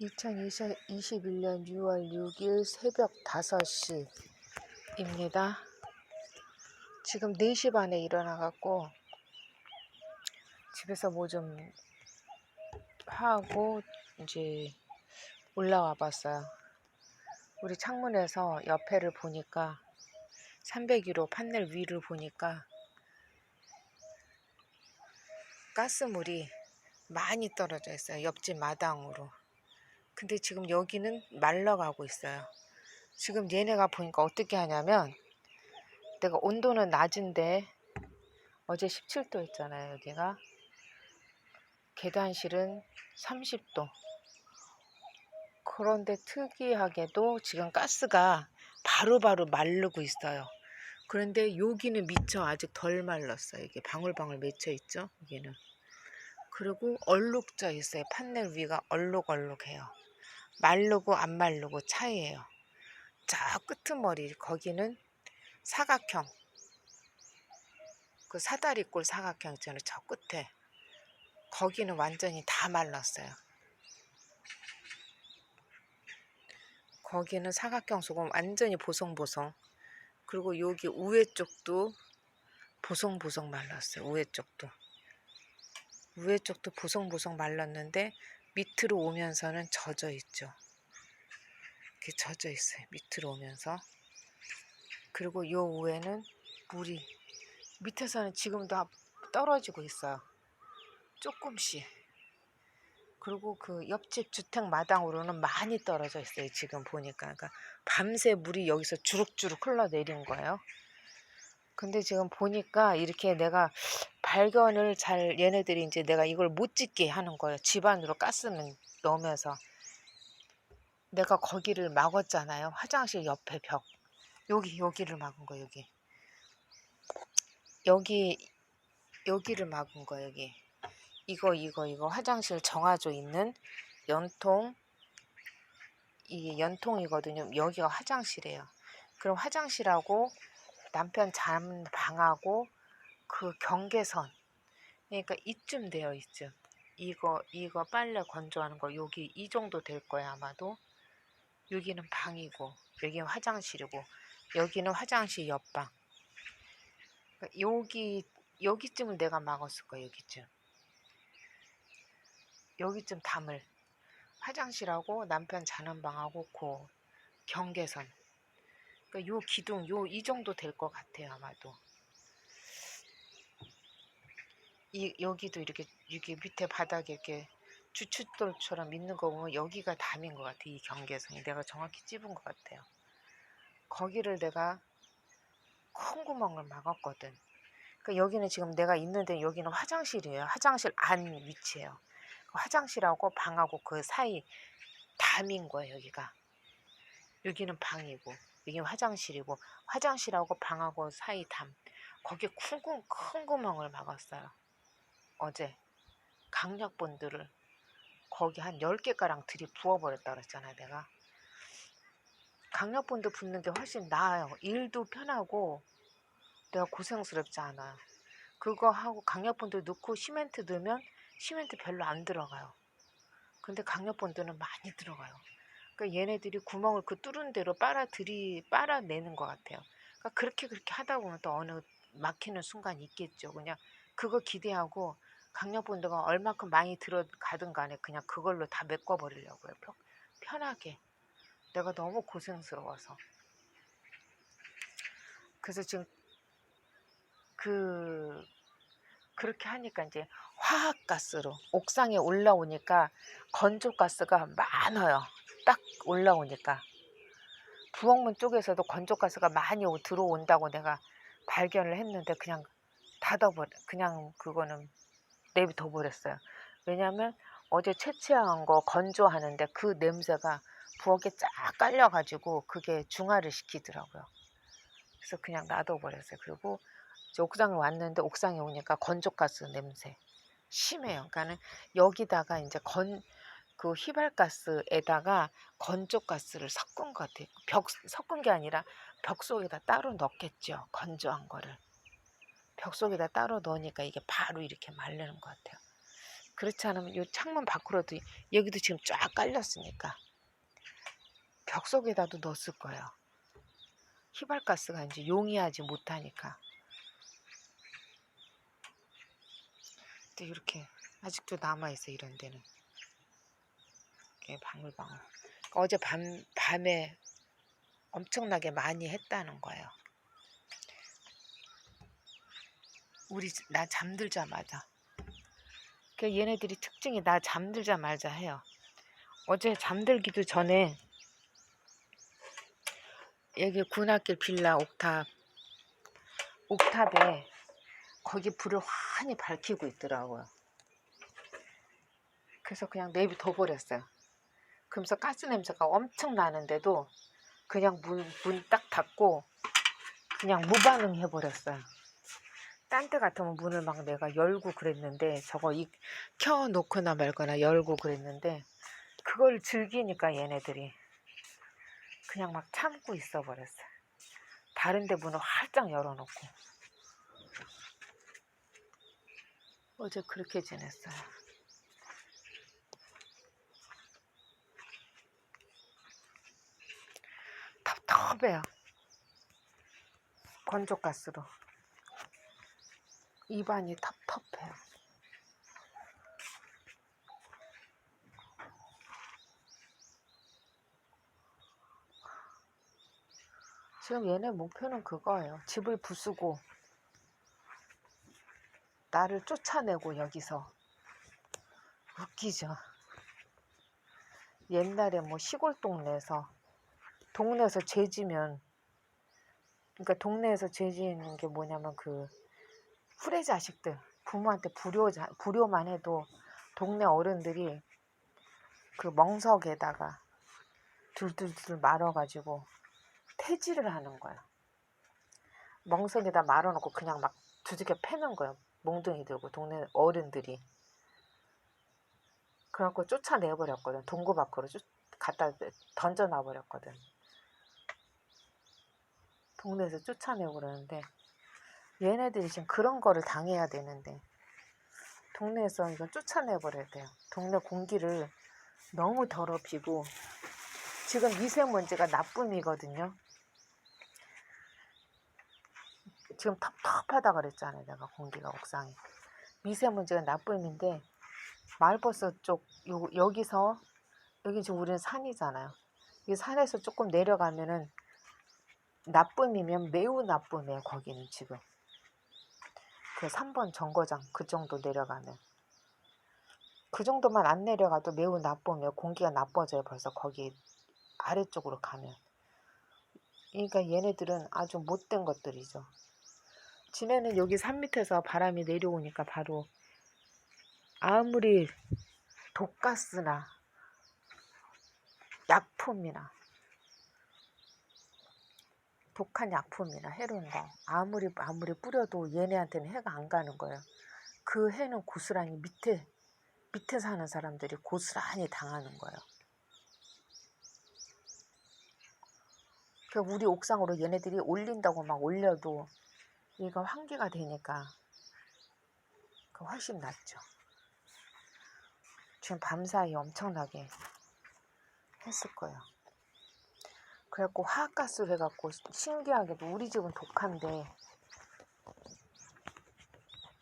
2021년 6월 6일 새벽 5시입니다. 지금 4시 반에 일어나갖고 집에서 뭐 좀 하고 이제 올라와 봤어요. 우리 창문에서 옆에를 보니까 301호 판넬 위를 보니까 가스물이 많이 떨어져 있어요. 옆집 마당으로. 근데 지금 여기는 말라가고 있어요. 지금 얘네가 보니까 어떻게 하냐면 내가 온도는 낮은데 어제 17도 했잖아요. 여기가 계단실은 30도. 그런데 특이하게도 지금 가스가 바로바로 마르고 있어요. 그런데 여기는 미처 아직 덜 말랐어요. 이게 방울방울 맺혀 있죠. 여기는. 그리고 얼룩져 있어요. 판넬 위가 얼룩얼룩해요. 마르고 안 마르고 차이예요. 저 끄트머리 거기는 사각형 그 사다리꼴 사각형 있잖아요. 저 끝에 거기는 완전히 다 말랐어요. 거기는 사각형 속은 완전히 보송보송 그리고 여기 우회 쪽도 보송보송 말랐어요. 우회 쪽도 우회 쪽도 보송보송 말랐는데 밑으로 오면서는 젖어 있죠. 이렇게 젖어 있어요. 밑으로 오면서. 그리고 요 위에는 물이 밑에서는 지금도 떨어지고 있어요. 조금씩. 그리고 그 옆집 주택 마당으로는 많이 떨어져 있어요. 지금 보니까. 그러니까 밤새 물이 여기서 주룩주룩 흘러내린 거예요. 근데 지금 보니까 이렇게 내가 발견을 잘 얘네들이 이제 내가 이걸 못 찍게 하는 거예요. 집안으로 가스는 넣으면서 내가 거기를 막았잖아요. 화장실 옆에 벽. 여기 여기를 막은 거 여기. 여기 여기를 막은 거 여기. 이거 이거 이거 화장실 정화조 있는 연통 이게 연통이거든요. 여기가 화장실이에요. 그럼 화장실하고 남편 잠 방하고 그 경계선 그러니까 이쯤 돼요 이쯤. 이거 이거 빨래 건조하는 거 여기 이 정도 될 거야 아마도. 여기는 방이고 여기는 화장실이고 여기는 화장실 옆방. 그러니까 여기 여기쯤은 내가 막았을 거야 여기쯤. 여기쯤 담을. 화장실하고 남편 자는 방하고 그 경계선 그러니까 요 기둥 요 이 정도 될 것 같아요 아마도. 이 여기도 이렇게 이게 밑에 바닥에 이렇게 주춧돌처럼 있는 거 보면 여기가 담인 것 같아 이 경계선이. 내가 정확히 찝은 것 같아요. 거기를 내가 큰 구멍을 막았거든. 그러니까 여기는 지금 내가 있는데 여기는 화장실이에요. 화장실 안 위치예요. 화장실하고 방하고 그 사이 담인 거예요 여기가. 여기는 방이고 여기 화장실이고 화장실하고 방하고 사이 담 거기에 큰, 큰 구멍을 막았어요. 어제 강력본들을 거기 한 10개가량 들이 부어버렸다 그랬잖아요 내가. 강력본드 붓는 게 훨씬 나아요. 일도 편하고 내가 고생스럽지 않아요. 그거 하고 강력본드 넣고 시멘트 넣으면 시멘트 별로 안 들어가요. 근데 강력본드는 많이 들어가요. 그러니까 얘네들이 구멍을 그 뚫은 대로 빨아들이 빨아내는 것 같아요. 그러니까 그렇게 그렇게 하다 보면 또 어느 막히는 순간이 있겠죠. 그냥 그거 기대하고 강력본드가 얼마큼 많이 들어가든 간에 그냥 그걸로 다 메꿔버리려고요. 편하게. 내가 너무 고생스러워서. 그래서 지금 그 그렇게 하니까 이제 화학가스로 옥상에 올라오니까 건조가스가 많아요. 딱 올라오니까 부엌문 쪽에서도 건조가스가 많이 들어온다고 내가 발견을 했는데 그냥 닫아버려 그냥 그거는 내비둬 버렸어요. 왜냐하면 어제 채취한 거 건조하는데 그 냄새가 부엌에 쫙 깔려 가지고 그게 중화를 시키더라고요. 그래서 그냥 놔둬 버렸어요. 그리고 옥상에 왔는데 옥상에 오니까 건조가스 냄새 심해요. 그러니까는 여기다가 이제 건 그 휘발가스에다가 건조가스를 섞은 것 같아요. 벽 섞은 게 아니라 벽 속에다 따로 넣겠죠. 건조한 거를. 벽 속에다 따로 넣으니까 이게 바로 이렇게 마르는 것 같아요. 그렇지 않으면 이 창문 밖으로도 여기도 지금 쫙 깔렸으니까 벽 속에다도 넣었을 거예요. 휘발가스가 이제 용이하지 못하니까. 근데 이렇게 아직도 남아있어 이런 데는. 이렇게 방울방울. 그러니까 어제 밤, 밤에 엄청나게 많이 했다는 거예요. 우리 나 잠들자마자. 그 얘네들이 특징이 나 잠들자마자 해요. 어제 잠들기도 전에 여기 군악길 빌라 옥탑 옥탑에 거기 불을 환히 밝히고 있더라고요. 그래서 그냥 내비둬 버렸어요. 그러면서 가스 냄새가 엄청 나는데도 그냥 문 문 딱 닫고 그냥 무반응 해 버렸어요. 딴때 같으면 문을 막 내가 열고 그랬는데 저거 이, 켜놓거나 말거나 열고 그랬는데 그걸 즐기니까 얘네들이 그냥 막 참고 있어 버렸어요. 다른 데 문을 활짝 열어놓고 어제 그렇게 지냈어요. 텁텁해요. 건조가스로. 입안이 텁텁해요. 지금 얘네 목표는 그거예요. 집을 부수고 나를 쫓아내고 여기서 웃기죠. 옛날에 뭐 시골 동네에서 동네에서 죄 지면 그러니까 동네에서 죄 지는 게 뭐냐면 그 후레 자식들 부모한테 불효 불효만 해도 동네 어른들이 그 멍석에다가 둘둘둘 말아가지고 퇴지를 하는 거야. 멍석에다 말아놓고 그냥 막 두들겨 패는 거야. 몽둥이 들고 동네 어른들이. 그래갖고 쫓아내버렸거든. 동구 밖으로 쫓, 갖다 던져놔버렸거든. 동네에서 쫓아내고 그러는데 얘네들이 지금 그런 거를 당해야 되는데 동네에서 이거 쫓아내버려야 돼요. 동네 공기를 너무 더럽히고 지금 미세먼지가 나쁨이거든요. 지금 텁텁하다 그랬잖아요. 내가 공기가 옥상에. 미세먼지가 나쁨인데 마을버스 쪽 요, 여기서 여기 지금 우리는 산이잖아요. 이 산에서 조금 내려가면은 나쁨이면 매우 나쁨이에요. 거기는 지금. 그 3번 정거장 그 정도 내려가면 그 정도만 안 내려가도 매우 나쁨이에요. 공기가 나빠져요. 벌써 거기 아래쪽으로 가면. 그러니까 얘네들은 아주 못된 것들이죠. 지네는 여기 산 밑에서 바람이 내려오니까 바로 아무리 독가스나 약품이나 독한 약품이나 해로운 거 아무리 아무리 뿌려도 얘네한테는 해가 안 가는 거예요. 그 해는 고스란히 밑에 밑에 사는 사람들이 고스란히 당하는 거예요. 그 우리 옥상으로 얘네들이 올린다고 막 올려도 얘가 환기가 되니까 그 훨씬 낫죠. 지금 밤사이 엄청나게 했을 거예요. 그래갖고 화학가스를 해갖고 신기하게도 우리 집은 독한데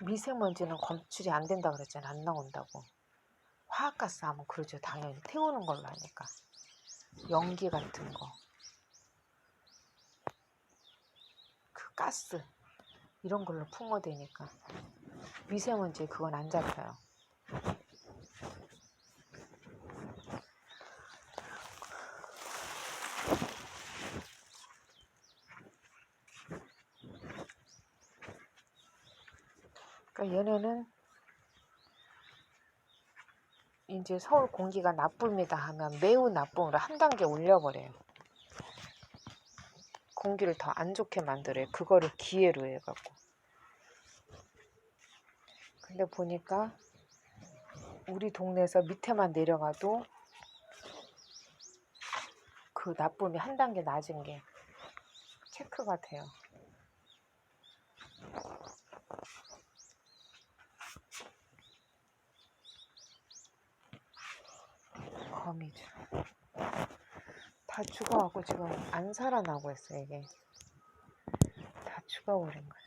미세먼지는 검출이 안 된다 그랬잖아 안 나온다고. 화학가스 하면 그러죠 당연히. 태우는 걸로 하니까. 연기 같은 거. 그 가스. 이런 걸로 풍어대니까. 미세먼지 그건 안 잡혀요. 그러니까 얘네는 이제 서울 공기가 나쁩니다 하면 매우 나쁨으로 한 단계 올려버려요. 공기를 더 안 좋게 만들어요. 그거를 기회로 해갖고. 근데 보니까 우리 동네에서 밑에만 내려가도 그 나쁨이 한 단계 낮은 게 체크가 돼요. 거미줄. 다 죽어갖고 지금 안 살아나고 있어 이게. 다 죽어버린 거야.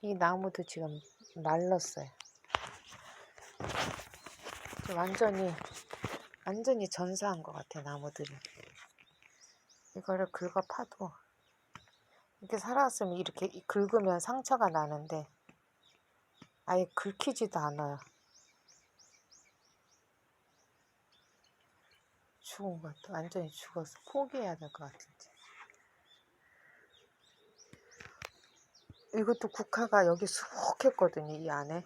이 나무도 지금 말랐어요. 지금 완전히 완전히 전사한 것 같아 나무들이. 이거를 긁어 파도 이렇게 살아왔으면 이렇게 이- 긁으면 상처가 나는데 아예 긁히지도 않아요. 죽은 것 같아. 완전히 죽어서 포기해야 될 것 같은데. 이것도 국화가 여기 수북했거든요, 이 안에.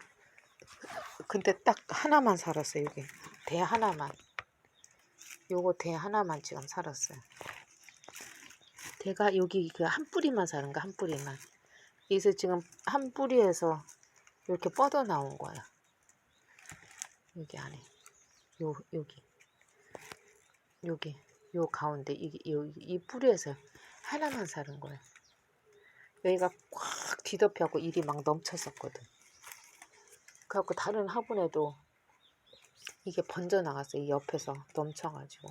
근데 딱 하나만 살았어요, 여기. 대 하나만. 요거 대 하나만 지금 살았어요. 대가 여기 그 한 뿌리만 사는 거, 한 뿌리만. 여기서 지금 한 뿌리에서 이렇게 뻗어 나온 거야. 여기 안에. 요, 여기. 여기. 요 가운데. 이, 이, 이 뿌리에서 하나만 사는 거야. 여기가 꽉 뒤덮여갖고 일이 막 넘쳤었거든. 그래갖고 다른 화분에도 이게 번져 나갔어요. 이 옆에서 넘쳐가지고.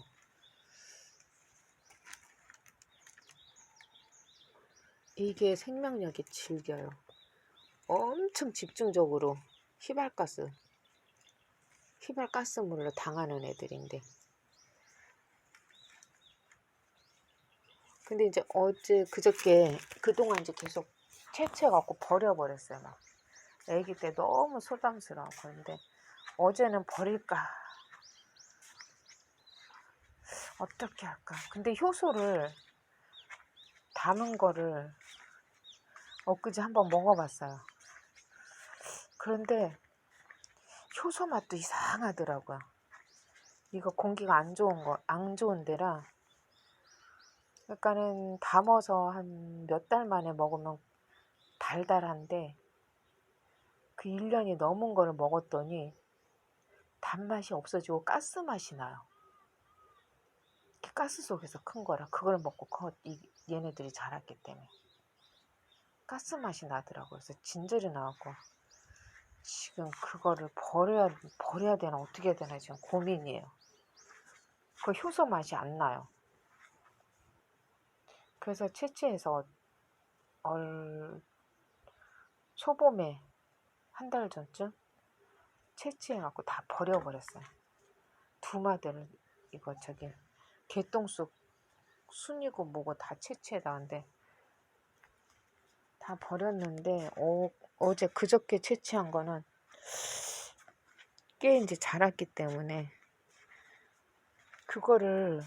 이게 생명력이 질겨요. 엄청 집중적으로 휘발가스, 휘발가스물로 당하는 애들인데. 근데 이제 어제 그저께 그동안 이제 계속 채채갖고 버려버렸어요. 막. 애기 때 너무 소담스러워. 그런데 어제는 버릴까? 어떻게 할까? 근데 효소를 담은 거를 엊그제 한번 먹어봤어요. 그런데 효소 맛도 이상하더라고요. 이거 공기가 안 좋은 거, 안 좋은 데라 그러니까는 담아서 한 몇 달 만에 먹으면 달달한데 그 1년이 넘은 거를 먹었더니 단맛이 없어지고 가스 맛이 나요. 가스 속에서 큰 거라 그걸 먹고 커, 이, 얘네들이 자랐기 때문에 가스 맛이 나더라고요. 그래서 진절이 나갖고 지금 그거를 버려야 버려야 되나 어떻게 해야 되나 지금 고민이에요. 그 효소 맛이 안 나요. 그래서 채취해서 얼 초봄에 한 달 전쯤 채취해갖고 다 버려버렸어요. 두 마대를 이거 저기 개똥쑥 순이고 뭐고 다 채취해다는데 다 버렸는데 어, 어제 그저께 채취한 거는 꽤 이제 자랐기 때문에 그거를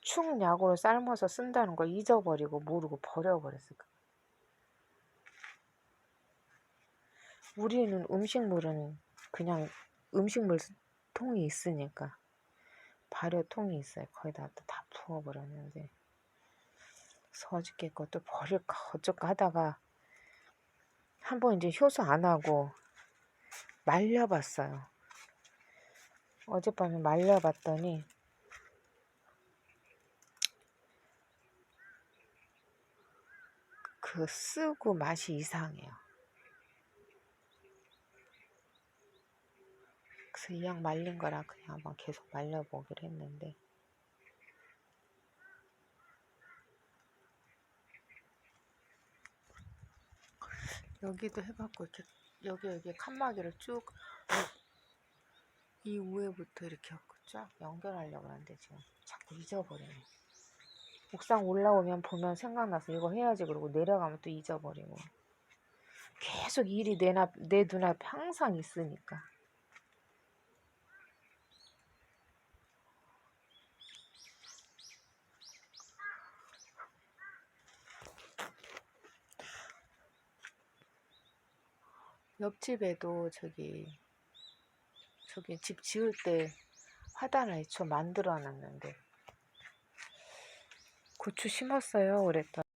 충약으로 삶아서 쓴다는 걸 잊어버리고 모르고 버려버렸어요. 우리는 음식물은 그냥 음식물 통이 있으니까 발효통이 있어요. 거기다 다 부어버렸는데 서죽게 것도 버릴까 어쩔까 하다가 한 번 이제 효소 안 하고 말려봤어요. 어젯밤에 말려봤더니 그 쓰고 맛이 이상해요. 그래서 이왕 말린 거라 그냥 한번 계속 말려보기로 했는데 여기도 해봤고 이렇게 여기 여기 칸막이를 쭉 이 위에부터 이렇게 쫙 연결하려고 하는데 지금 자꾸 잊어버리네. 옥상 올라오면 보면 생각나서 이거 해야지 그러고 내려가면 또 잊어버리고. 계속 일이 내, 나, 내 눈앞에 항상 있으니까. 옆집에도 저기 저기 집 지을 때 화단을 애초 만들어 놨는데 고추 심었어요 그랬더니